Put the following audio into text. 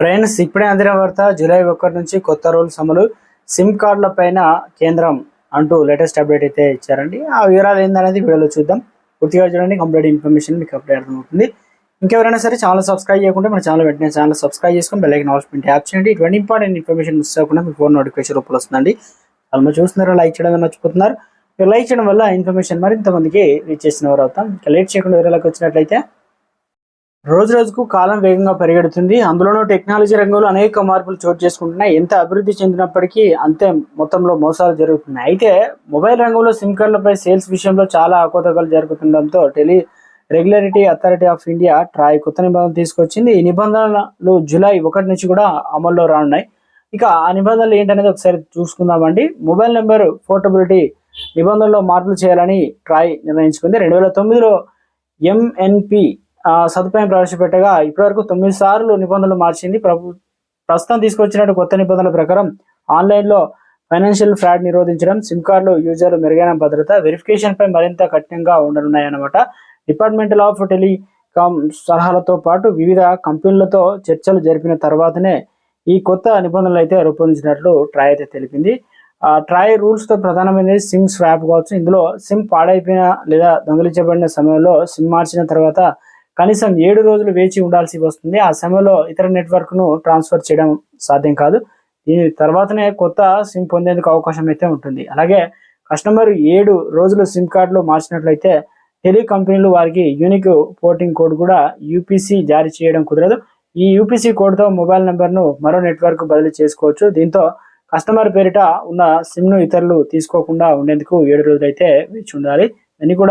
Friends ఇప్పుడే అందిన వార్త జూలై ఒకటి నుంచి కొత్త రూల్స్ అమలు సిమ్ కార్డుల పైన కేంద్రం అంటూ లేటెస్ట్ అప్డేట్ అయితే ఇచ్చారండి. ఆ వివరాలు ఏందనేది వీడియోలో చూద్దాం. పూర్తిగా చూడండి కంప్లీట్ ఇన్ఫర్మేషన్ మీకు అప్డేట్ అర్థమవుతుంది. ఇంకెవరైనా సరే ఛానల్ సబ్స్క్రైబ్ చేయకుండా మన ఛానల్ వెంటనే ఛానల్ సబ్స్క్రైబ్ చేసుకొని బెల్లైకి ఐకన్ యాప్ చేయండి. ఇటువంటి ఇంపార్టెంట్ ఇన్ఫర్మేషన్ మిస్ అవ్వకుండా మీ ఫోన్ నోటిఫికేషన్ రూపంలో వస్తుందండి. చాలా చూస్తున్నారు లైక్ చేయడం మర్చిపోతున్నారు. లైక్ చేయడం వల్ల ఇన్ఫర్మేషన్ మరింతమందికి రీచ్ చేసిన వారు అవుతాం. ఇంకా లేట్ చేయకుండా వివరాలకు వచ్చినట్లయితే రోజు రోజుకు కాలం వేగంగా పరిగెడుతుంది. అందులోనూ టెక్నాలజీ రంగంలో అనేక మార్పులు చోటు చేసుకుంటున్నాయి. ఎంత అభివృద్ధి చెందినప్పటికీ అంతే మొత్తంలో మోసాలు జరుగుతున్నాయి. అయితే మొబైల్ రంగంలో సిమ్ కార్డులపై సేల్స్ విషయంలో చాలా అకోతకాలు జరుగుతుండటంతో tele regularity authority of India TRAI కొత్త నిబంధనలు తీసుకొచ్చింది. ఈ నిబంధనలు జూలై ఒకటి నుంచి కూడా అమల్లో రానున్నాయి. ఇక ఆ నిబంధనలు ఏంటనేది ఒకసారి చూసుకుందామండి. మొబైల్ నెంబర్ పోర్టబిలిటీ నిబంధనలో మార్పులు చేయాలని ట్రాయ్ నిర్ణయించుకుంది. రెండు వేల తొమ్మిదిలో ఎంఎన్పి సదుపాయం ప్రవేశపెట్టగా ఇప్పటివరకు తొమ్మిది సార్లు నిబంధనలు మార్చింది. ప్రభు ప్రస్తుతం తీసుకొచ్చినట్టు కొత్త నిబంధనల ప్రకారం ఆన్లైన్లో ఫైనాన్షియల్ ఫ్రాడ్ నిరోధించడం సిమ్ కార్డులు యూజర్లు మెరుగైన భద్రత వెరిఫికేషన్ పై మరింత కఠినంగా ఉండనున్నాయన్నమాట. డిపార్ట్మెంటల్ ఆఫ్ టెలికామ్ సలహాలతో పాటు వివిధ కంపెనీలతో చర్చలు జరిపిన తర్వాతనే ఈ కొత్త నిబంధనలు అయితే రూపొందించినట్లు ట్రాయ్ అయితే తెలిపింది. ఆ ట్రాయ్ రూల్స్తో ప్రధానమైనది సిమ్ స్వాప్ కావచ్చు. ఇందులో సిమ్ పాడైపోయిన లేదా దొంగిలించబడిన సమయంలో సిమ్ మార్చిన తర్వాత కనీసం ఏడు రోజులు వేచి ఉండాల్సి వస్తుంది. ఆ సమయంలో ఇతర నెట్వర్క్ను ట్రాన్స్ఫర్ చేయడం సాధ్యం కాదు. దీని తర్వాతనే కొత్త సిమ్ పొందేందుకు అవకాశం అయితే ఉంటుంది. అలాగే కస్టమర్ ఏడు రోజులు సిమ్ కార్డులు మార్చినట్లయితే టెలి కంపెనీలు వారికి యూనిక్ పోర్టింగ్ కోడ్ కూడా యూపీసీ జారీ చేయడం కుదరదు. ఈ యూపీసీ కోడ్తో మొబైల్ నెంబర్ను మరో నెట్వర్క్ బదిలీ చేసుకోవచ్చు. దీంతో కస్టమర్ పేరిట ఉన్న సిమ్ను ఇతరులు తీసుకోకుండా ఉండేందుకు ఏడు రోజులు అయితే వేచి ఉండాలి. ఇవన్నీ కూడా